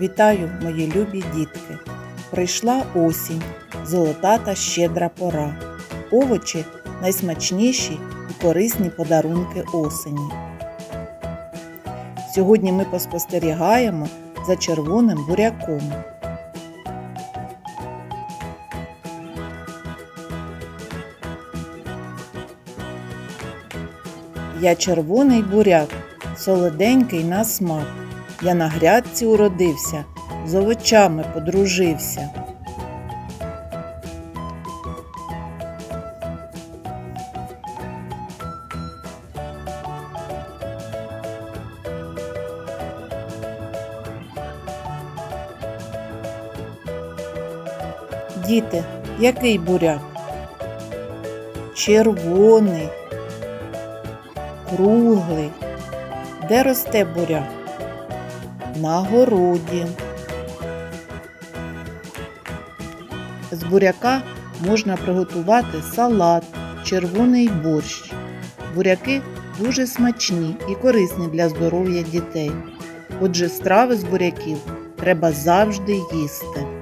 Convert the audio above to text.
Вітаю, мої любі дітки! Прийшла осінь, золота та щедра пора. Овочі найсмачніші і корисні подарунки осені. Сьогодні ми поспостерігаємо за червоним буряком. Я червоний буряк, солоденький на смак. Я на грядці уродився, з овочами подружився. Діти, який буряк? Червоний, круглий. Де росте буряк? На городі. З буряка можна приготувати салат, червоний борщ. Буряки дуже смачні і корисні для здоров'я дітей. Отже, страви з буряків треба завжди їсти.